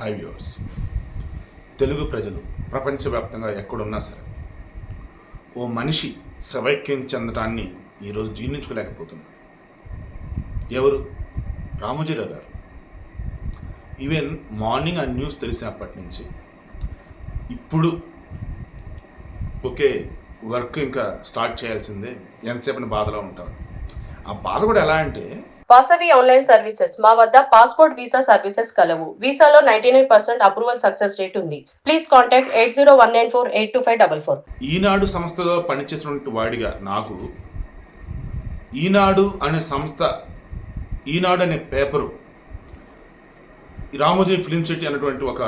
High viewers Telugu ప్రజలు ప్రపంచవ్యాప్తంగా ఎక్కడున్నా సరే ఓ మనిషి సవైక్యం చెందటాన్ని ఈరోజు జీర్ణించుకోలేకపోతున్నారు. ఎవరు? రామోజీరావు గారు. ఈవెన్ మార్నింగ్ ఆ న్యూస్ తెలిసినప్పటి నుంచి ఇప్పుడు ఓకే వర్క్ ఇంకా స్టార్ట్ చేయాల్సిందే. ఎంతసేపని బాధలో ఉంటారు. ఆ బాధ కూడా ఎలా అంటే వాసవి ఆన్లైన్ సర్వీసెస్. మా వద్ద పాస్పోర్ట్ వీసా సర్వీసెస్ కలవు. వీసాలో ninety nine percent approval success rate ఉంది. Please contact eight zero one nine four eight two five double four. Eenadu సంస్థలో పనిచేసినటువంటి వాడిగా నాకు ఈనాడు అనే సంస్థ ఈనాడు అనే పేపరు రామోజీ ఫిలిం సిటీ అనేటువంటి ఒక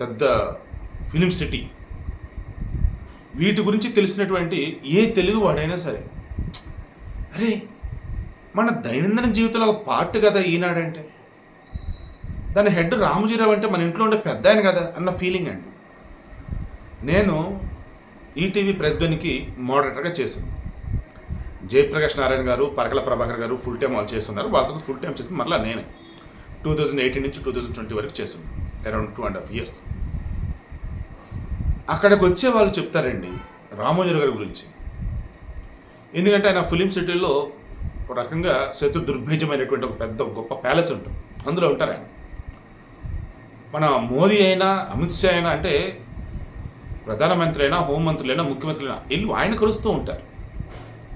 పెద్ద ఫిలిం సిటీ. వీటి గురించి తెలిసినటువంటి ఏ తెలుగు వాడైనా సరే అరే మన దైనందిన జీవితంలో ఒక పార్ట్ కదా ఈనాడంటే. దాని హెడ్ రామజీరావు అంటే మన ఇంట్లో ఉండే పెద్ద ఆయన కదా అన్న ఫీలింగ్ అండి. నేను ఈటీవీ ప్రతిధ్వనికి మోడరేటర్గా చేశాను. జయప్రకాష్ నారాయణ గారు పరకల ప్రభాకర్ గారు ఫుల్ టైం వాళ్ళు చేస్తున్నారు. వాళ్ళతో ఫుల్ టైం చేసింది మళ్ళీ నేనే. టూ థౌజండ్ ఎయిటీన్ నుంచి టూ థౌజండ్ ట్వంటీ వరకు చేస్తున్నాను around two and half years అక్కడికి వచ్చే వాళ్ళు చెప్తారండి రామోజీరావు గారి గురించి. ఎందుకంటే ఆయన ఫిలిం సిటీలో ఒక రకంగా శత్రు దుర్భేజమైనటువంటి ఒక పెద్ద గొప్ప ప్యాలెస్ ఉంటుంది. అందులో ఉంటారు ఆయన. మన మోదీ అయినా అమిత్ షా అయినా అంటే ప్రధానమంత్రి అయినా హోంమంత్రులు అయినా ముఖ్యమంత్రులు అయినా ఇల్లు ఆయన కలుస్తూ ఉంటారు.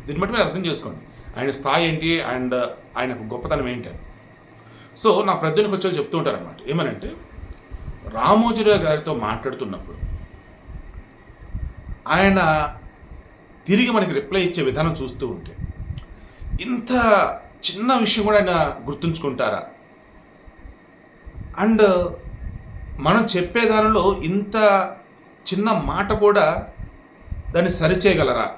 దీన్ని బట్టి మీరు అర్థం చేసుకోండి. ఆయన స్థాయి ఏంటి? అండ్ ఆయన గొప్పతనం ఏంటి అని. సో నా ప్రజలకు వచ్చి చెప్తూ ఉంటారు అనమాట ఏమనంటే రామోజీరావు గారితో మాట్లాడుతున్నప్పుడు ఆయన తిరిగి మనకి రిప్లై ఇచ్చే విధానం చూస్తూ ఉంటే ఇంత చిన్న విషయం కూడా ఆయన గుర్తుంచుకుంటారా? అండ్ మనం చెప్పే దానిలో ఇంత చిన్న మాట కూడా దాన్ని సరిచేయగలరా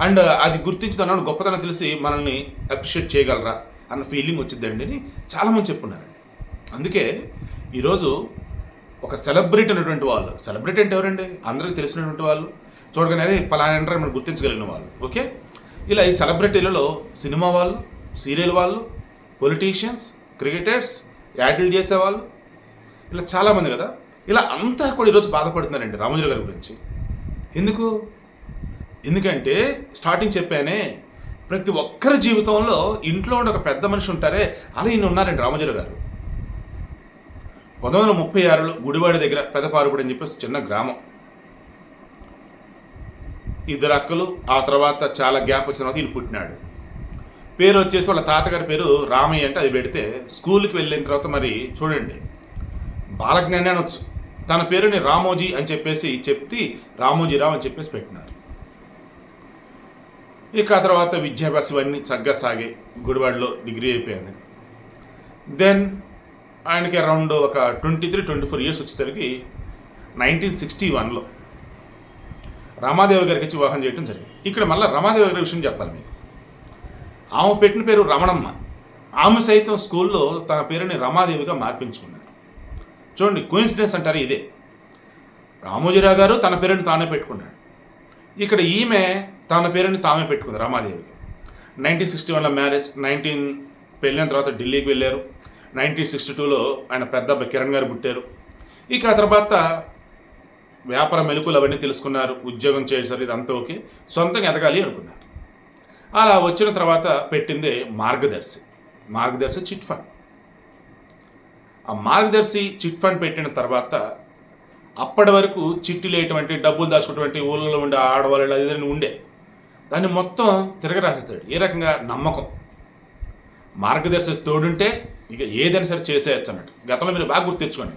అండ్ అది గుర్తించి గొప్పతనం తెలిసి మనల్ని అప్రిషియేట్ చేయగలరా అన్న ఫీలింగ్ వచ్చిందండి అని చాలామంది చెప్పున్నారండి. అందుకే ఈరోజు ఒక సెలబ్రిటీ అనేటువంటి వాళ్ళు సెలబ్రిటీ అంటే ఎవరండి? అందరికీ తెలిసినటువంటి వాళ్ళు. చూడగానే పలానా మనం గుర్తించగలిగిన వాళ్ళు. ఓకే? ఇలా ఈ సెలబ్రిటీలలో సినిమా వాళ్ళు సీరియల్ వాళ్ళు పొలిటీషియన్స్ క్రికెటర్స్ యాడ్లు చేసేవాళ్ళు ఇలా చాలామంది కదా. ఇలా అంతా కూడా ఈరోజు బాధపడుతున్నారండి రామోజీ గారి గురించి. ఎందుకు? ఎందుకంటే స్టార్టింగ్ చెప్పానే ప్రతి ఒక్కరి జీవితంలో ఇంట్లో ఉండే ఒక పెద్ద మనిషి ఉంటారే అలా ఈయన ఉన్నారండి రామోజీరావు గారు. పంతొమ్మిది వందల ముప్పై ఆరులో గుడివాడ దగ్గర పెదపారుపడి అని చెప్పేసి చిన్న గ్రామం. ఇద్దరు అక్కలు ఆ తర్వాత చాలా గ్యాప్ వచ్చిన తర్వాత ఈయన పుట్టినాడు. పేరు వచ్చేసి వాళ్ళ తాతగారి పేరు రామయ్య అంటే అది పెడితే స్కూల్కి వెళ్ళిన తర్వాత మరి చూడండి బాలజ్ఞాని అనొచ్చు. తన పేరుని రామోజీ అని చెప్పేసి చెప్తి రామోజీరావు అని చెప్పేసి పెట్టినారు. ఇక ఆ తర్వాత విద్యాభ్యాసం ఇవన్నీ చక్కగా సాగే గుడివాడలో డిగ్రీ అయిపోయింది. దెన్ ఆయనకి అరౌండ్ ఒక twenty three twenty four years వచ్చేసరికి నైన్టీన్ సిక్స్టీ వన్లో రమాదేవి గారికి ఇచ్చి వివాహం చేయడం జరిగింది. ఇక్కడ మళ్ళీ రమాదేవి గారి విషయం చెప్పాలి మీకు. ఆమె పెట్టిన పేరు రమణమ్మ. ఆమె సైతం స్కూల్లో తన పేరుని రమాదేవిగా మార్పించుకున్నారు. చూడండి కోయిన్సిడెన్స్ అంటారు ఇదే. రామోజీరావు గారు తన పేరుని తానే పెట్టుకున్నాడు. ఇక్కడ ఈమె తన పేరుని తామే పెట్టుకుంది రమాదేవికి. నైన్టీన్ సిక్స్టీ వన్లో మ్యారేజ్ నైన్టీన్ పెళ్ళిన తర్వాత ఢిల్లీకి వెళ్ళారు. నైన్టీన్ సిక్స్టీ టూలో ఆయన పెద్ద కిరణ్ గారు పుట్టారు. ఇక ఆ తర్వాత వ్యాపార మెలకులు అవన్నీ తెలుసుకున్నారు ఉద్యోగం చేశారు ఇదంతా ఓకే. సొంతంగా ఎదగాలి అనుకున్నారు. అలా వచ్చిన తర్వాత పెట్టిందే మార్గదర్శి. మార్గదర్శి చిట్ ఫండ్. ఆ మార్గదర్శి చిట్ ఫండ్ పెట్టిన తర్వాత అప్పటి వరకు చిట్టీలు డబ్బులు దాచుకున్నటువంటి ఊళ్ళలో ఉండే ఆడవాళ్ళు ఏదైనా ఉండే. దాన్ని మొత్తం తిరగరాసేస్తాడు ఏ రకంగా? నమ్మకం. మార్గదర్శి తోడుంటే ఇక ఏదైనా సరే చేసేయచ్చు అన్నట్టు. గతంలో మీరు బాగా గుర్తు తెచ్చుకోండి.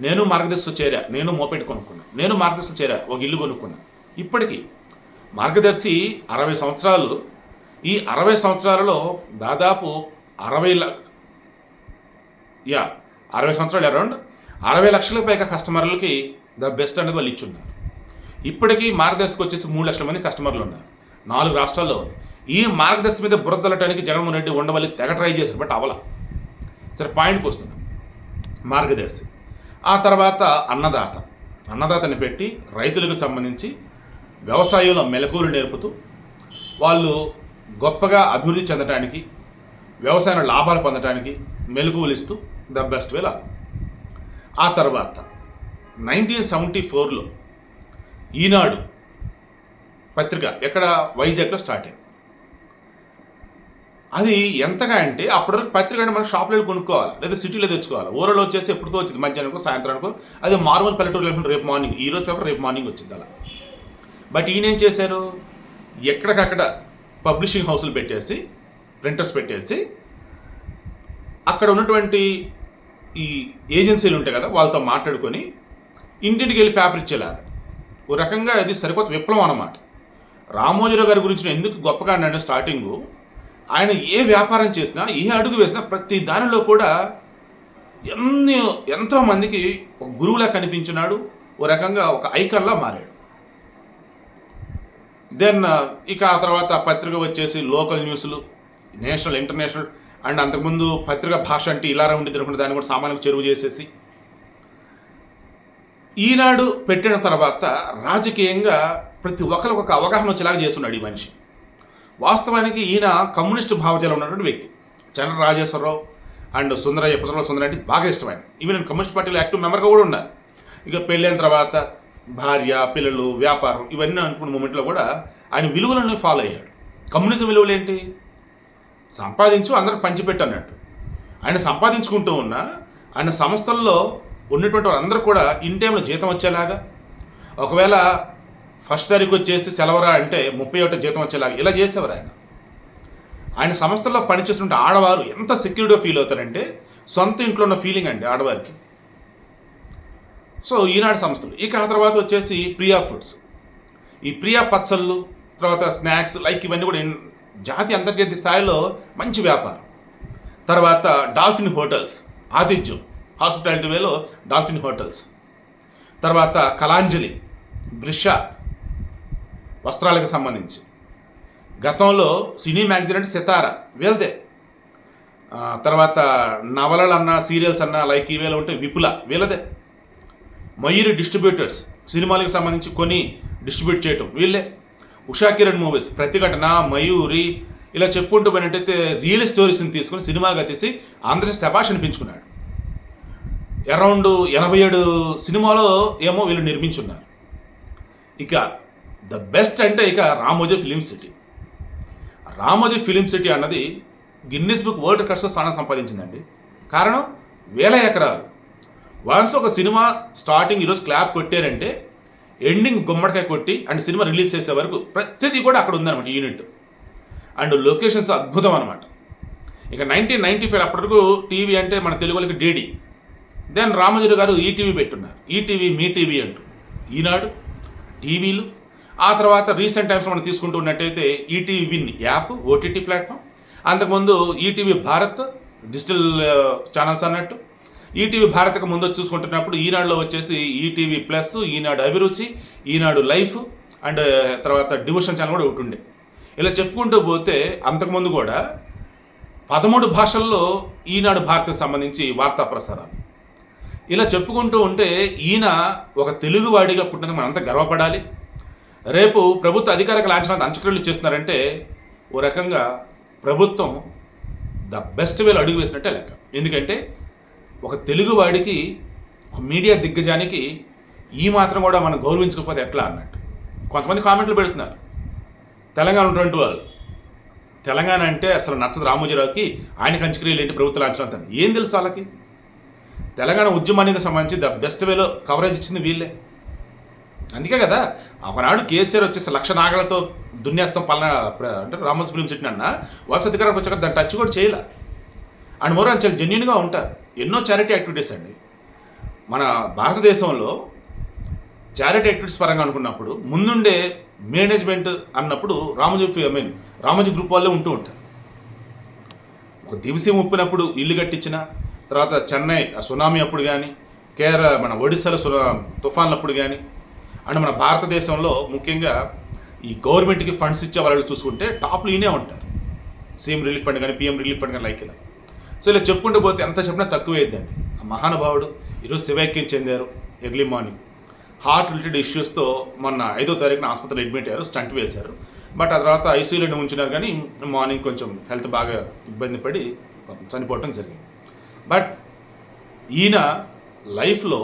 నేను మార్గదర్శిలో చేరా నేను మోపెట్టు కొనుక్కున్నా నేను మార్గదర్శిలో చేరా ఒక ఇల్లు కొనుక్కున్నా. ఇప్పటికీ మార్గదర్శి అరవై సంవత్సరాలు ఈ అరవై సంవత్సరాలలో దాదాపు అరవై ల యా అరవై సంవత్సరాలు అరౌండ్ అరవై లక్షలకు పైగా కస్టమర్లకి ద బెస్ట్ అనేది వాళ్ళు ఇచ్చున్నారు. ఇప్పటికీ మార్గదర్శికి వచ్చేసి మూడు లక్షల మంది కస్టమర్లు ఉన్నారు. నాలుగు రాష్ట్రాల్లో ఉంది. ఈ మార్గదర్శి మీద బురదలటానికి జగన్మోహన్ రెడ్డి ఉండవల్లి తెగ ట్రై చేశారు బట్ అవల. సరే పాయింట్కి వస్తున్నాం. మార్గదర్శి. ఆ తర్వాత అన్నదాత. అన్నదాతని పెట్టి రైతులకు సంబంధించి వ్యవసాయంలో మెలకువలు నేర్పుతూ వాళ్ళు గొప్పగా అభివృద్ధి చెందడానికి వ్యవసాయంలో లాభాలు పొందడానికి మెలకువలు ఇస్తూ ద బెస్ట్ వే ఆ తర్వాత నైన్టీన్ సెవెంటీ ఫోర్లో ఈనాడు పత్రిక ఎక్కడ వైజాగ్లో స్టార్ట్ అయింది. అది ఎంతగా అంటే అప్పటివరకు పత్రిక అంటే మనం షాప్లో వెళ్ళి కొనుక్కోవాలి లేదా సిటీలో తెచ్చుకోవాలి. ఊరలో వచ్చేసి ఎప్పటికో వచ్చింది మధ్యాహ్నం సాయంత్రానికో అది మార్మల్ పల్లెటూరు లేకుండా రేపు మార్నింగ్ ఈ రోజు పేపర్ రేపు మార్నింగ్ వచ్చింది అలా. బట్ ఈయన ఏం చేశారు? ఎక్కడికక్కడ పబ్లిషింగ్ హౌస్లు పెట్టేసి ప్రింటర్స్ పెట్టేసి అక్కడ ఉన్నటువంటి ఈ ఏజెన్సీలు ఉంటాయి కదా వాళ్ళతో మాట్లాడుకొని ఇంటింటికి వెళ్ళి పేపర్ ఇచ్చేలాగా. ఓ రకంగా ఇది సరికొత్త విప్లవం అన్నమాట. రామోజీరావు గారి గురించి ఎందుకు గొప్పగా అంటే స్టార్టింగు ఆయన ఏ వ్యాపారం చేసినా ఏ అడుగు వేసినా ప్రతి దానిలో కూడా ఎన్ని ఎంతో మందికి ఒక గురువులా కనిపించినాడు ఓ రకంగా ఒక ఐకన్లా మారాడు. దెన్ ఇక ఆ తర్వాత పత్రిక వచ్చేసి లోకల్ న్యూస్లు నేషనల్ ఇంటర్నేషనల్ అండ్ అంతకుముందు పత్రిక భాష అంటే ఇలా ఉండి అనుకుంటే దాన్ని కూడా సామాన్యులకు చెరువు చేసేసి. ఈనాడు పెట్టిన తర్వాత రాజకీయంగా ప్రతి ఒక్కరికి ఒక అవగాహన వచ్చేలాగా చేస్తున్నాడు ఈ మనిషి. వాస్తవానికి ఈయన కమ్యూనిస్టు భావజాలం ఉన్నటువంటి వ్యక్తి. చంద్ర రాజేశ్వరరావు అండ్ సుందరయ్య పుసరల సుందర అంటే బాగా ఇష్టమైన ఈవెన్ నేను కమ్యూనిస్ట్ పార్టీలో యాక్టివ్ మెంబర్గా కూడా ఉన్నారు. ఇక పెళ్ళైన తర్వాత భార్య పిల్లలు వ్యాపారం ఇవన్నీ అనుకున్న మూమెంట్లో కూడా ఆయన విలువలను ఫాలో అయ్యాడు. కమ్యూనిజం విలువలు ఏంటి? సంపాదించు అందరికి పంచిపెట్టు అన్నట్టు. ఆయన సంపాదించుకుంటూ ఉన్న ఆయన సంస్థల్లో ఉన్నటువంటి వారందరూ కూడా ఇన్ టైంలో జీతం వచ్చేలాగా. ఒకవేళ ఫస్ట్ తారీఖు వచ్చేసి సెలవరా అంటే ముప్పై ఒకటి జీతం వచ్చేలాగా. ఇలా చేసేవారు ఆయన. ఆయన సంస్థల్లో పనిచేస్తుంటే ఆడవారు ఎంత సెక్యూరిటీగా ఫీల్ అవుతారంటే సొంత ఇంట్లో ఉన్న ఫీలింగ్ అండి ఆడవారికి. సో ఈనాడు సంస్థలు. ఇక ఆ తర్వాత వచ్చేసి ప్రియా ఫుడ్స్. ఈ ప్రియా పచ్చళ్ళు తర్వాత స్నాక్స్ లైక్ ఇవన్నీ కూడా జాతి అంతర్జాతీయ స్థాయిలో మంచి వ్యాపారం. తర్వాత డాల్ఫిన్ హోటల్స్ ఆతిథ్యం హాస్పిటాలిటీ వేలో డాల్ఫిన్ హోటల్స్. తర్వాత కలాంజలి బ్రిషా వస్త్రాలకు సంబంధించి. గతంలో సినీ మ్యాగజైన్ అంటే సితార వీళ్ళదే. తర్వాత నవలలు అన్న సీరియల్స్ అన్న లైక్ ఈవేళ ఉంటే విపుల వీళ్ళదే. మయూరి డిస్ట్రిబ్యూటర్స్ సినిమాలకు సంబంధించి కొని డిస్ట్రిబ్యూట్ చేయటం వీళ్ళే. ఉషా కిరణ్ మూవీస్ ప్రతిఘటన మయూరి ఇలా చెప్పుకుంటూ పోయినట్టయితే రియల్ స్టోరీస్ని తీసుకొని సినిమాలుగా తీసి ఆంధ్రప్రదేశ్ శభాష్ అనిపించుకున్నాడు. అరౌండ్ ఎనభై ఏడు సినిమాలో ఏమో వీళ్ళు నిర్మించున్నారు. ఇక ద బెస్ట్ అంటే ఇక Ramoji Film City. Ramoji Film City అన్నది గిన్నిస్ బుక్ వరల్డ్ రికార్డ్స్లో స్థానం సంపాదించిందండి. కారణం? వేల ఎకరాలు. వన్స్ ఒక సినిమా స్టార్టింగ్ ఈరోజు క్లాప్ కొట్టారంటే ఎండింగ్ గుమ్మడికాయ కొట్టి అండ్ సినిమా రిలీజ్ చేసే వరకు ప్రతిదీ కూడా అక్కడ ఉందన్నమాట యూనిట్. అండ్ లొకేషన్స్ అద్భుతం అనమాట ఇక నైన్టీన్ నైన్టీ ఫైవ్ అప్పటివరకు టీవీ అంటే మన తెలుగు వాళ్ళకి డీడీ. దెన్ రామజీరు గారు ఈటీవీ పెట్టున్నారు. ఈటీవీ మీ టీవీ అంటూ ఈనాడు టీవీలు ఆ తర్వాత రీసెంట్ టైమ్స్ మనం తీసుకుంటూ ఉన్నట్టయితే ETV win app OTT platform. అంతకుముందు ఈటీవీ భారత్ డిజిటల్ ఛానల్స్ అన్నట్టు. ఈటీవీ భారత్కి ముందు చూసుకుంటున్నప్పుడు ఈనాడులో వచ్చేసి ETV plus Eenadu Abhiruchi Eenadu life and తర్వాత డివిషన్ ఛానల్ కూడా ఒకటి ఉండే. ఇలా చెప్పుకుంటూ పోతే అంతకుముందు కూడా పదమూడు భాషల్లో ఈనాడు భారత్కి సంబంధించి వార్తా ప్రసారాలు. ఇలా చెప్పుకుంటూ ఉంటే ఈయన ఒక తెలుగువాడిగా పుట్టినందుకు మనంతా గర్వపడాలి. రేపు ప్రభుత్వ అధికారిక లాంఛనాన్ని అంచక్రియలు చేస్తున్నారంటే ఓ రకంగా ప్రభుత్వం ద బెస్ట్ వేలో అడుగు వేసినట్టే లెక్క. ఎందుకంటే ఒక తెలుగువాడికి ఒక మీడియా దిగ్గజానికి ఈ మాత్రం కూడా మనం గౌరవించకపోతే ఎట్లా అన్నట్టు. కొంతమంది కామెంట్లు పెడుతున్నారు. తెలంగాణ ఉన్నటువంటి వాళ్ళు తెలంగాణ అంటే అసలు నచ్చదు రామోజీరావుకి ఆయనకి అంచక్రియలు ఏంటి ప్రభుత్వ లాంఛనాలు ఏం తెలుసు వాళ్ళకి? తెలంగాణ ఉద్యమానికి సంబంధించి ద బెస్ట్ వేలో కవరేజ్ ఇచ్చింది వీళ్ళే. అందుకే కదా ఒకనాడు కేసీఆర్ వచ్చేసి లక్ష నాగలతో దున్నేస్తాం పలానా అంటే రామోస్ ఫిలిం సిటీ అన్న వలస అధికారానికి వచ్చాక దాన్ని టచ్ కూడా చేయలే. అండ్ మరో చాలా జెన్యున్గా ఉంటారు. ఎన్నో చారిటీ యాక్టివిటీస్ అండి. మన భారతదేశంలో చారిటీ యాక్టివిటీస్ పరంగా అనుకున్నప్పుడు ముందుండే మేనేజ్మెంట్ అన్నప్పుడు Ramoji I mean Ramoji group వాళ్ళే ఉంటూ ఉంటారు. ఒక దివసి ముప్పినప్పుడు ఇల్లు కట్టించిన తర్వాత చెన్నై సునామీ అప్పుడు కానీ కేరళ మన ఒడిస్సాలో సునా తుఫాన్లప్పుడు కానీ అండ్ మన భారతదేశంలో ముఖ్యంగా ఈ గవర్నమెంట్కి ఫండ్స్ ఇచ్చే వాళ్ళు చూసుకుంటే టాప్లు ఈయనే ఉంటారు. సీఎం రిలీఫ్ ఫండ్ కానీ పిఎం రిలీఫ్ ఫండ్ కానీ లైక్ ఇలా. సో ఇలా చెప్పుకుంటూ పోతే ఎంత చెప్పినా తక్కువ అయ్యిద్దండి ఆ మహానుభావుడు ఈరోజు శివైక్యం చెందారు ఎర్లీ మార్నింగ్ హార్ట్ రిలేటెడ్ ఇష్యూస్తో మొన్న ఐదో తారీఖున ఆసుపత్రిలో అడ్మిట్ అయ్యారు స్టంట్ వేశారు. బట్ ఆ తర్వాత ఐసీయూలో ఉంచినారు కానీ మార్నింగ్ కొంచెం హెల్త్ బాగా ఇబ్బంది పడి చనిపోవడం చనిపోవటం జరిగింది. బట్ ఈయన లైఫ్లో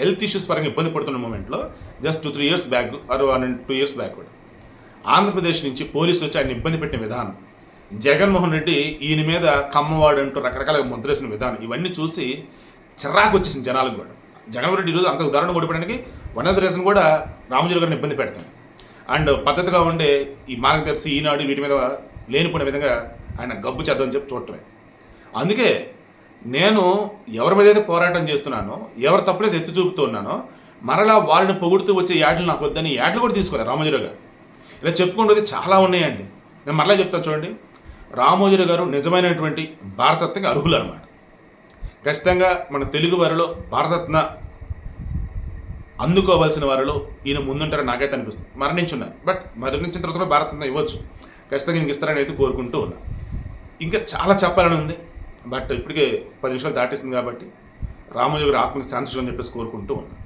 హెల్త్ ఇష్యూస్ పరంగా ఇబ్బంది పడుతున్న మూమెంట్లో just two three years back or one and two years back కూడా ఆంధ్రప్రదేశ్ నుంచి పోలీసులు వచ్చి ఆయన ఇబ్బంది పెట్టిన విధానం జగన్మోహన్ రెడ్డి ఈయన మీద కమ్మవాడు అంటూ రకరకాల ముద్రేసిన విధానం ఇవన్నీ చూసి చిరాకు వచ్చేసింది జనాలకు కూడా. జగన్మోహన్ రెడ్డి ఈరోజు అంత ఉదాహరణ ఓడిపోవడానికి వన్ ఆఫ్ ద రీజన్ కూడా రామజీరావు గారిని ఇబ్బంది పెడతాను అండ్ పద్ధతిగా ఉండే ఈ మార్గదర్శి ఈనాడు వీటి మీద లేనిపోయిన విధంగా ఆయన గబ్బు చేద్దామని చెప్పి చూడటమే. అందుకే నేను ఎవరి మీద అయితే పోరాటం చేస్తున్నానో ఎవరు తప్పులేదు ఎత్తి చూపుతూ ఉన్నానో మరలా వారిని పొగుడుతూ వచ్చే యాడ్లు నాకు వద్దని యాడ్లు కూడా తీసుకోరు రామోజీరావు గారు. ఇలా చెప్పుకుంటే చాలా ఉన్నాయండి. నేను మరలా చెప్తాను చూడండి. రామోజీరావు గారు నిజమైనటువంటి భారతరత్నకి అర్హులు అనమాట ఖచ్చితంగా మన తెలుగు వారిలో భారతరత్న అందుకోవాల్సిన వారిలో ఈయన ముందుంటారని నాకైతే అనిపిస్తుంది. మరణించున్నారు. బట్ మరణించిన తర్వాత భారతరత్న ఇవ్వచ్చు. ఖచ్చితంగా ఇంక ఇస్తారని అయితే కోరుకుంటూ ఉన్నా. ఇంకా చాలా చెప్పాలని ఉంది. బట్ ఇప్పటికే పది నిమిషాలు దాటేసింది కాబట్టి రామయోగి ఆత్మకి శాంతి అని చెప్పేసి కోరుకుంటూ ఉన్నాను.